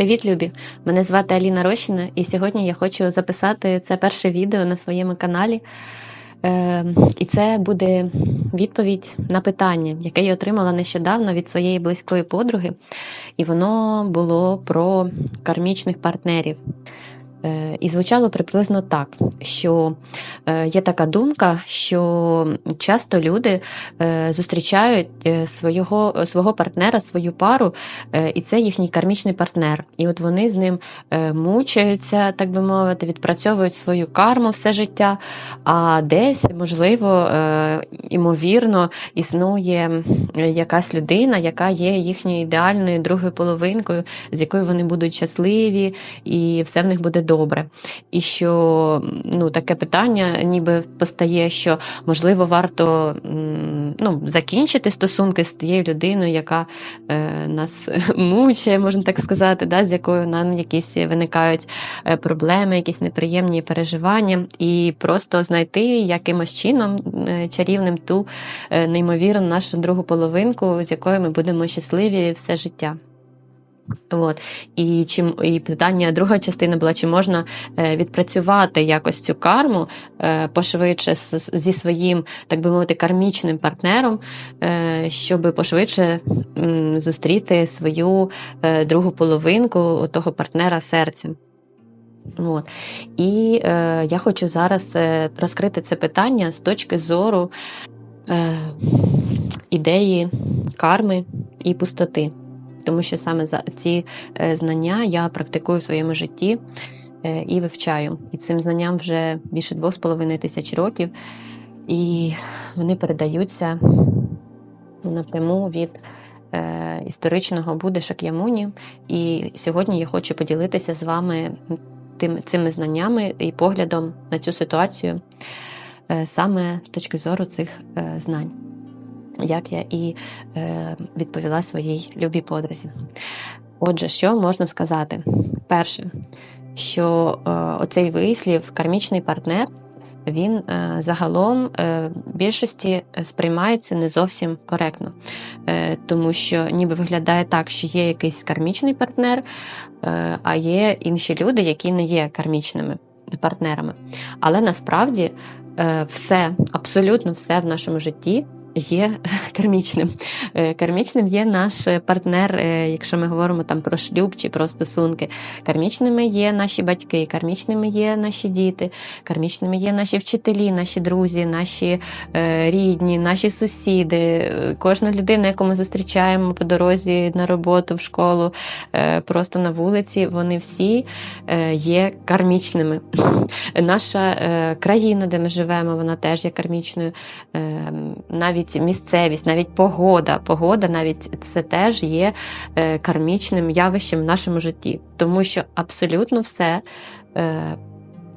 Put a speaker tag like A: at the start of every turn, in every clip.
A: Привіт, любі! Мене звати Аліна Рощина, і сьогодні я хочу записати це перше відео на своєму каналі. Е, І це буде відповідь на питання, яке я отримала нещодавно від своєї близької подруги, і воно було про кармічних партнерів. Е, І звучало приблизно так, що е, є така думка, що часто люди е, зустрічають свого, свого партнера, свою пару, і це їхній кармічний партнер. І от вони з ним мучаються, так би мовити, відпрацьовують свою карму все життя. А десь, можливо, імовірно, існує якась людина, яка є їхньою ідеальною другою половинкою, з якою вони будуть щасливі, і все в них буде добре. І що ну, таке питання ніби постає, що можливо варто ну, закінчити стосунки з тією людиною, яка е, нас мучає, можна так сказати, да, з якою нам якісь виникають е, проблеми, якісь неприємні переживання, і просто знайти якимось чином е, чарівним ту е, неймовірну нашу другу половинку, з якою ми будемо щасливі все життя. От. І чим і питання, друга частина була, чи можна е, відпрацювати якось цю карму е, пошвидше зі своїм, так би мовити, кармічним партнером, е, щоб пошвидше зустріти свою другу половинку того партнера серцем. От. І е, я хочу зараз розкрити це питання з точки зору е, ідеї карми і пустоти. Тому що саме за ці е, знання я практикую в своєму житті е, і вивчаю. І цим знанням вже більше 2,5 тисяч років, і вони передаються напряму від е, історичного Буди Шак'ямуні. І сьогодні я хочу поділитися з вами тим, цими знаннями і поглядом на цю ситуацію саме з точки зору цих знань як я і е, відповіла своїй любій подрузі. Отже, що можна сказати? Перше, що е, оцей вислів, кармічний партнер, він е, загалом е, більшості сприймається не зовсім коректно, е, тому що ніби виглядає так, що є якийсь кармічний партнер, е, а є інші люди, які не є кармічними партнерами. Але насправді е, все, абсолютно все в нашому житті є кармічним. Кармічним є наш партнер, якщо ми говоримо там про шлюб чи про стосунки. Кармічними є наші батьки, кармічними є наші діти, кармічними є наші вчителі, наші друзі, наші рідні, наші сусіди. Кожна людина, яку ми зустрічаємо по дорозі на роботу, в школу, просто на вулиці, вони всі є кармічними. Наша країна, де ми живемо, вона теж є кармічною. Навіть навіть місцевість, навіть погода. Погода навіть це теж є е, кармічним явищем в нашому житті, тому що абсолютно все. Е,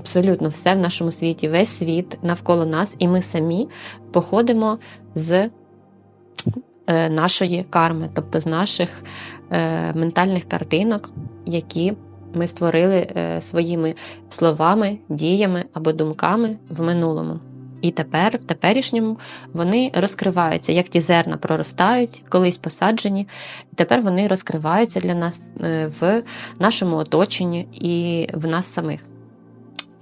A: абсолютно все в нашому світі, весь світ навколо нас, і ми самі походимо з е, нашої карми, тобто з наших ментальних картинок, які ми створили своїми словами, діями або думками в минулому. І тепер, в теперішньому, вони розкриваються, як ті зерна проростають, колись посаджені, і тепер вони розкриваються для нас е, в нашому оточенні і в нас самих.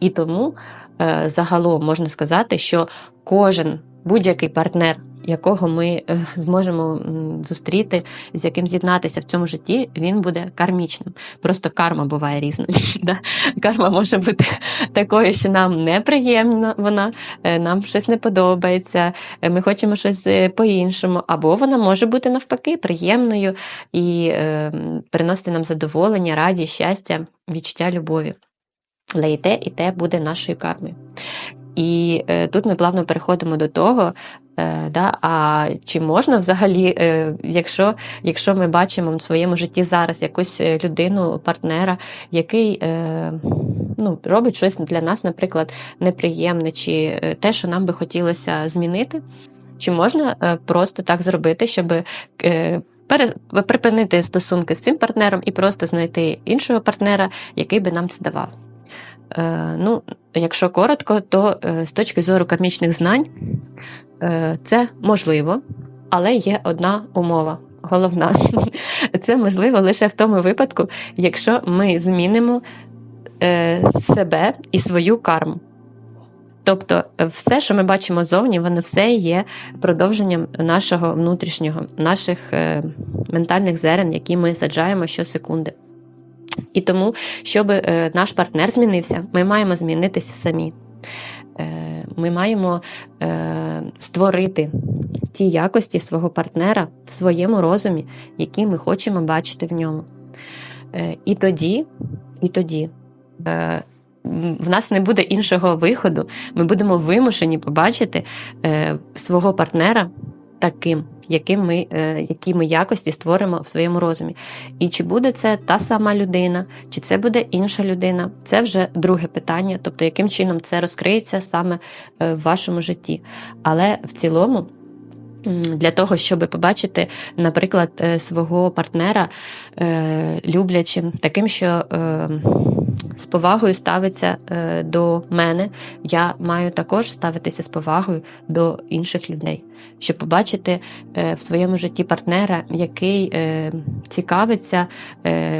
A: І тому е, загалом можна сказати, що кожен будь-який партнер якого ми е, зможемо зустріти, з яким з'єднатися в цьому житті, він буде кармічним. Просто карма буває різною. Карма може бути такою, що нам неприємна вона, е, нам щось не подобається, е, ми хочемо щось по-іншому, або вона може бути навпаки приємною і приносити нам задоволення, радість, щастя, відчуття любові. Але і те, і те буде нашою кармою. І тут ми плавно переходимо до того, да, а чи можна взагалі, е, якщо якщо ми бачимо в своєму житті зараз якусь е, людину, партнера, який е, ну, робить щось для нас, наприклад, неприємне, чи е, те, що нам би хотілося змінити, чи можна е, просто так зробити, щоб е, припинити стосунки з цим партнером і просто знайти іншого партнера, який би нам це давав? Е, ну, Якщо коротко, то е, з точки зору кармічних знань е, це можливо, але є одна умова. головна. Це можливо лише в тому випадку, якщо ми змінимо себе і свою карму. Тобто, все, що ми бачимо зовні, воно все є продовженням нашого внутрішнього, наших ментальних зерен, які ми саджаємо щосекунди. І тому, щоб е, наш партнер змінився, ми маємо змінитися самі. Е, ми маємо е, створити ті якості свого партнера в своєму розумі, які ми хочемо бачити в ньому. І тоді, і тоді в нас не буде іншого виходу, ми будемо вимушені побачити е, свого партнера таким, яким ми, е, які ми якості створимо в своєму розумі. І чи буде це та сама людина, чи це буде інша людина, це вже друге питання, тобто яким чином це розкриється саме е, в вашому житті. Але в цілому. Для того, щоб побачити, наприклад, е, свого партнера люблячим, таким, що з повагою ставиться е, до мене, я маю також ставитися з повагою до інших людей, щоб побачити е, в своєму житті партнера, який е, цікавиться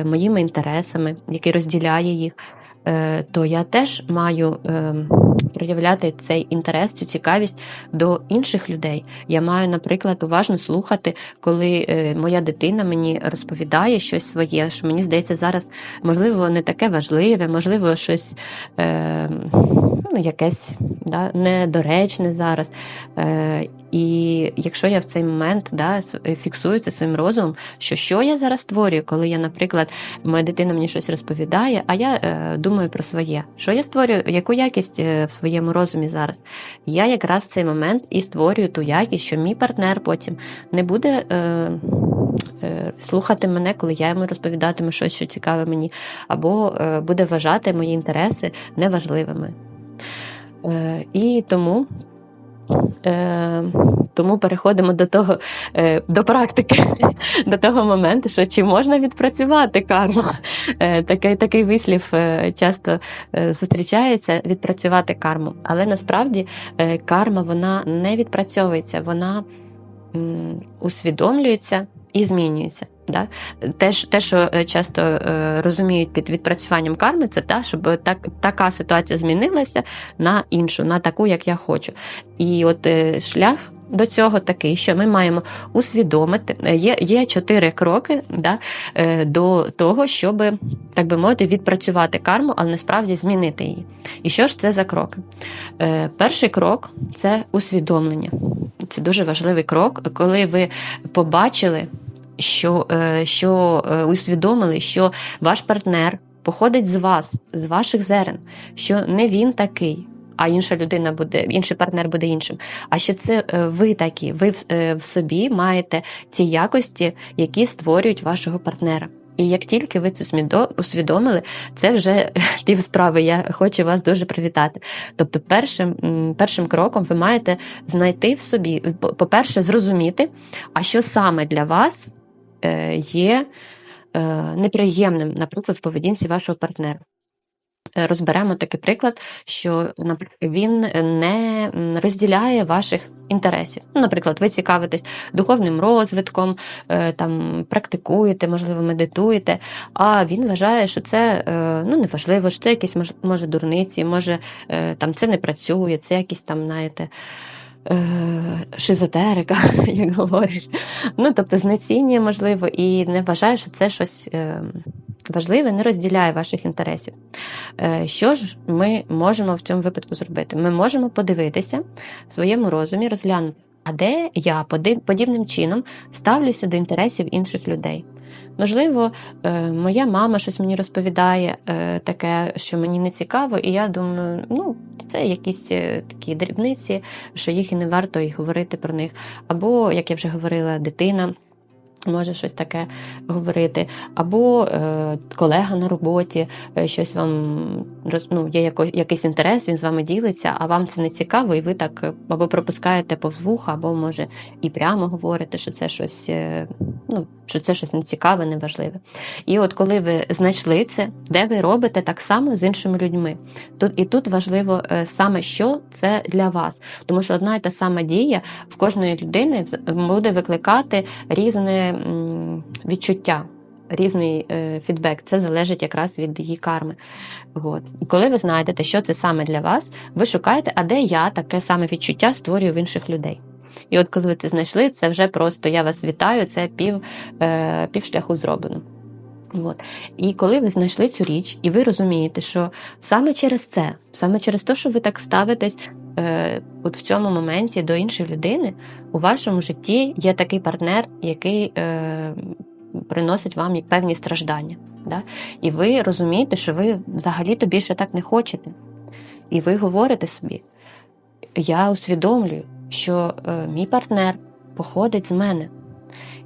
A: моїми інтересами, який розділяє їх. Е, то я теж маю е, проявляти цей інтерес, цю цікавість до інших людей. Я маю, наприклад, уважно слухати, коли е, моя дитина мені розповідає щось своє, що мені здається, зараз можливо не таке важливе, можливо, щось ну, якесь недоречне зараз. І якщо я в цей момент да, фіксую це своїм розумом, що що я зараз створюю, коли я, наприклад, моя дитина мені щось розповідає, а я думаю, думаю про своє. Що я створюю, яку якість е, в своєму розумі зараз? Я якраз в цей момент і створюю ту якість, що мій партнер потім не буде. Е, е, Слухати мене, коли я йому розповідатиму щось, що цікаве мені, або е, буде вважати мої інтереси неважливими. Е, І тому Е, Тому переходимо до того, е, до практики, до того моменту, що чи можна відпрацювати карму. Е, такий такий вислів е, часто е, зустрічається відпрацювати карму. Але насправді е, карма вона не відпрацьовується, вона м, усвідомлюється і змінюється. Да? Те, те, що е, часто е, розуміють під відпрацюванням карми, це те, щоб так, така ситуація змінилася на іншу, на таку, як я хочу. І от е, шлях. До цього такий, що ми маємо усвідомити, є є чотири кроки да, до того, щоб, так би мовити, відпрацювати карму, але насправді змінити її. І що ж це за кроки? Перший крок це усвідомлення. Це дуже важливий крок, коли ви побачили що, е, що е, усвідомили, що ваш партнер походить з вас, з ваших зерен, що не він такий. А інша людина буде, інший партнер буде іншим. А що це е, ви такі, ви в собі маєте ці якості, які створюють вашого партнера. І як тільки ви це усвідомили, це вже пів справи. Я хочу вас дуже привітати. Тобто, першим першим кроком ви маєте знайти в собі, по-перше, зрозуміти, а що саме для вас є е, неприємним, наприклад, в поведінці вашого партнера. Е, розберемо такий приклад, що він не розділяє ваших інтересів. Ну, Наприклад, ви цікавитесь духовним розвитком, там практикуєте, можливо, медитуєте, а він вважає, що це ну, неважливо, що це якісь може дурниці, може там це не працює, це якісь там, знаєте. Е, шизотерика, як говорять. Ну, тобто, знецінює, можливо, і не вважає, що це щось е, важливе, не розділяє ваших інтересів. Е, що ж ми можемо в цьому випадку зробити? Ми можемо подивитися в своєму розумі, розглянути. А де я подібним чином ставлюся до інтересів інших людей? Можливо, е, моя мама щось мені розповідає, е, таке, що мені не цікаво, і я думаю, ну, це якісь е, такі дрібниці, що їх і не варто і говорити про них. Або, як я вже говорила, дитина. Може щось таке говорити, або е, колега на роботі, е, щось вам ну, є яко, якийсь інтерес, він з вами ділиться, а вам це не цікаво, і ви так е, або пропускаєте повз вуха, або може і прямо говорите, що це щось е, ну, що це щось нецікаве, неважливе. І от коли ви знайшли це, де ви робите так само з іншими людьми. Тут І тут важливо е, саме, що це для вас, тому що одна і та сама дія в кожної людини буде викликати різне відчуття. Різний е, фідбек, це залежить якраз від її карми. От. І коли ви знайдете, що це саме для вас, ви шукаєте, а де я таке саме відчуття створюю в інших людей. І от коли ви це знайшли, це вже просто я вас вітаю, це пів, е, пів шляху зроблено. От. І коли ви знайшли цю річ, і ви розумієте, що саме через це, саме через те, що ви так ставитесь е, от в цьому моменті до іншої людини, у вашому житті є такий партнер, який е, приносить вам певні страждання. Да? І ви розумієте, що ви взагалі-то більше так не хочете. І ви говорите собі: я усвідомлюю, що е, мій партнер походить з мене.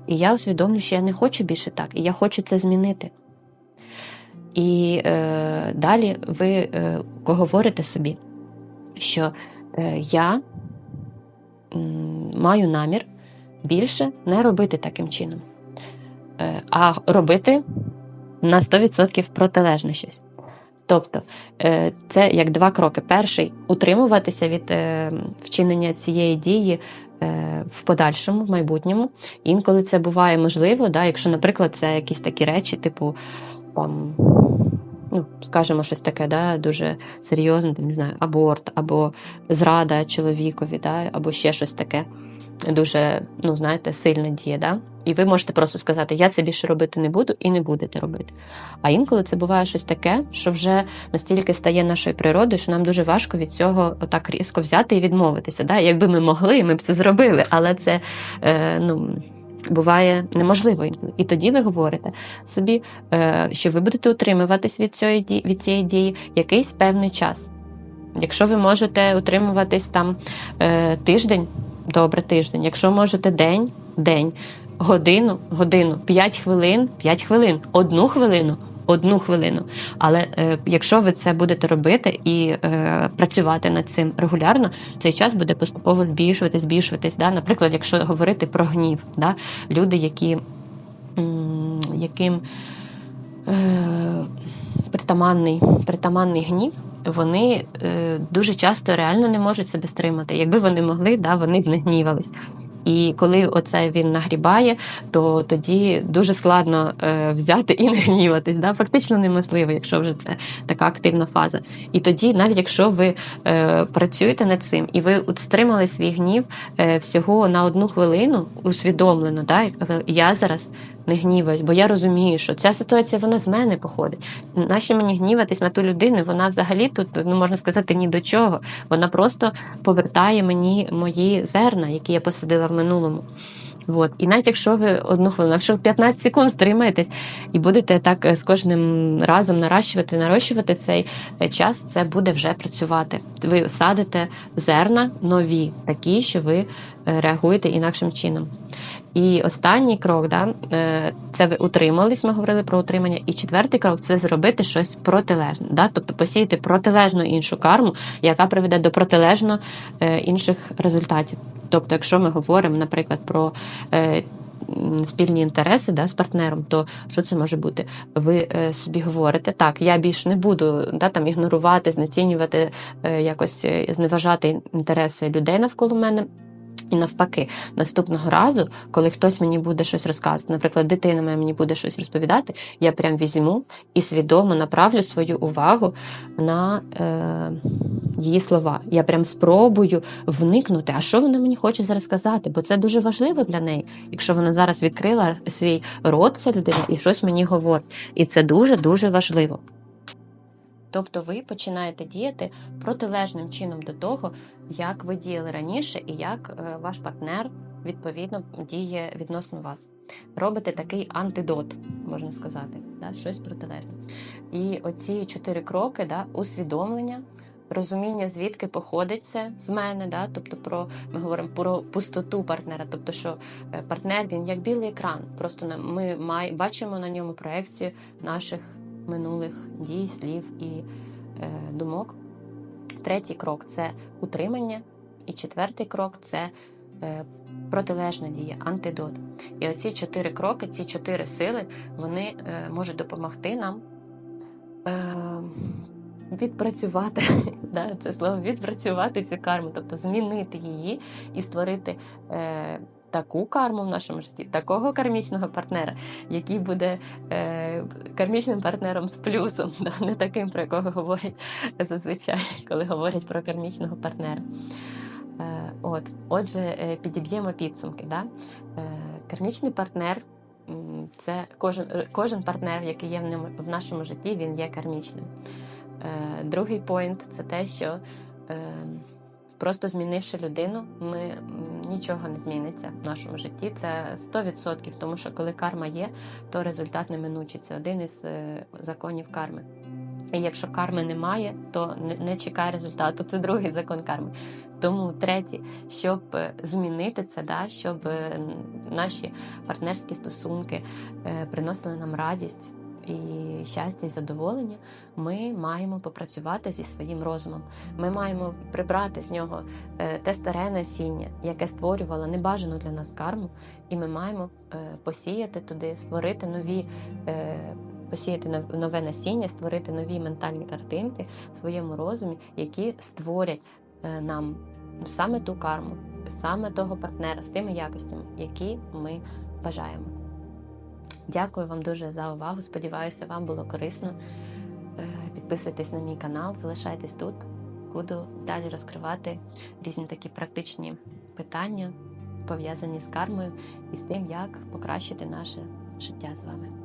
A: І я усвідомлюю, що я не хочу більше так, і я хочу це змінити. І е, далі ви е, говорите собі, що е, я маю намір більше не робити таким чином, е, а робити на 100% протилежне щось. Тобто е, це як два кроки. Перший утримуватися від вчинення цієї дії в подальшому, в майбутньому. Інколи це буває можливо, да, якщо, наприклад, це якісь такі речі, типу там. Ну, скажімо, щось таке, да, дуже серйозне, не знаю, аборт, або зрада чоловікові, да, або ще щось таке дуже, ну, знаєте, сильна дія. Да? І ви можете просто сказати, я це більше робити не буду і не будете робити. А інколи це буває щось таке, що вже настільки стає нашою природою, що нам дуже важко від цього отак різко взяти і відмовитися. Да? Якби ми могли, ми б це зробили, але це е, ну. Буває неможливо і тоді ви говорите собі, е, що ви будете утримуватись від цієї від цієї дії якийсь певний час. Якщо ви можете утримуватись там е, тиждень, добре тиждень. Якщо можете день, день, годину, годину, 5 хвилин, 5 хвилин, одну хвилину. Одну хвилину. Але е, якщо ви це будете робити і е, працювати над цим регулярно, цей час буде поступово збільшуватись, збільшуватись. Да? Наприклад, якщо говорити про гнів, да? люди, які, м, яким е, притаманний, притаманний гнів, вони е, дуже часто реально не можуть себе стримати. Якби вони могли, да, вони б не гнівались. І коли оце він нагрібає, то тоді дуже складно е, взяти і не гніватись. Да? Фактично неможливо, якщо вже це така активна фаза. І тоді, навіть якщо ви е, працюєте над цим і ви стримали свій гнів е, всього на одну хвилину, усвідомлено, да? я зараз не гніваюсь, бо я розумію, що ця ситуація вона з мене походить. Нащо мені гніватись на ту людину? Вона взагалі тут ну можна сказати ні до чого. Вона просто повертає мені мої зерна, які я посадила в минулому. От. І навіть якщо ви одну хвилину, якщо 15 секунд стримаєтесь і будете так е, з кожним разом наращувати, нарощувати цей е, час, це буде вже працювати. Ви садите зерна нові, такі, що ви е, реагуєте інакшим чином. І останній крок, да, це ви утримались, ми говорили про утримання. І четвертий крок це зробити щось протилежне, да, тобто посіяти протилежну іншу карму, яка приведе до протилежно інших результатів. Тобто, якщо ми говоримо, наприклад, про е, спільні інтереси да, з партнером, то що це може бути? Ви е, собі говорите, так, я більш не буду да, там ігнорувати, знецінювати, е, якось е, зневажати інтереси людей навколо мене. І навпаки, наступного разу, коли хтось мені буде щось розказувати, наприклад, дитина моя мені буде щось розповідати, я прям візьму і свідомо направлю свою увагу на е, її слова. Я прям спробую вникнути, а що вона мені хоче зараз сказати, бо це дуже важливо для неї, якщо вона зараз відкрила свій рот, ця людина, і щось мені говорить. І це дуже дуже важливо. Тобто ви починаєте діяти протилежним чином до того, як ви діяли раніше, і як е, ваш партнер відповідно діє відносно вас. Робите такий антидот, можна сказати, да, щось протилежне. І оці чотири кроки да, усвідомлення. Розуміння, звідки походить це з мене, да? тобто про ми говоримо про пустоту партнера, тобто, що е, партнер він як білий екран. Просто ми май, бачимо на ньому проекцію наших минулих дій, слів і е, думок. Третій крок це утримання, і четвертий крок це е, протилежна дія, антидот. І оці чотири кроки, ці чотири сили, вони е, можуть допомогти нам. Е, Відпрацювати да, це слово відпрацювати цю карму, тобто змінити її і створити е, таку карму в нашому житті, такого кармічного партнера, який буде е, кармічним партнером з плюсом, да, не таким, про якого говорять зазвичай, коли говорять про кармічного партнера. Е, от, Отже, е, підіб'ємо підсумки. Да? Е, кармічний партнер це кожен, е, кожен партнер, який є в, ньому, в нашому житті, він є кармічним. Е, Другий поінт це те, що е, просто змінивши людину, ми нічого не зміниться в нашому житті. Це 100%, тому що коли карма є, то результат неминучий. Це один із е, законів карми. І якщо карми немає, то не, чекай результату. Це другий закон карми. Тому третє, щоб е, змінити це, да, щоб е, наші партнерські стосунки приносили нам радість і щастя і задоволення, ми маємо попрацювати зі своїм розумом. Ми маємо прибрати з нього е, те старе насіння, яке створювало небажану для нас карму, і ми маємо е, посіяти туди, створити нові. е, Посіяти нов- нове насіння, створити нові ментальні картинки в своєму розумі, які створять нам саме ту карму, саме того партнера з тими якостями, які ми бажаємо. Дякую вам дуже за увагу. Сподіваюся, вам було корисно. Е, Підписуйтесь на мій канал, залишайтесь тут. Буду далі розкривати різні такі практичні питання, пов'язані з кармою і з тим, як покращити наше життя з вами.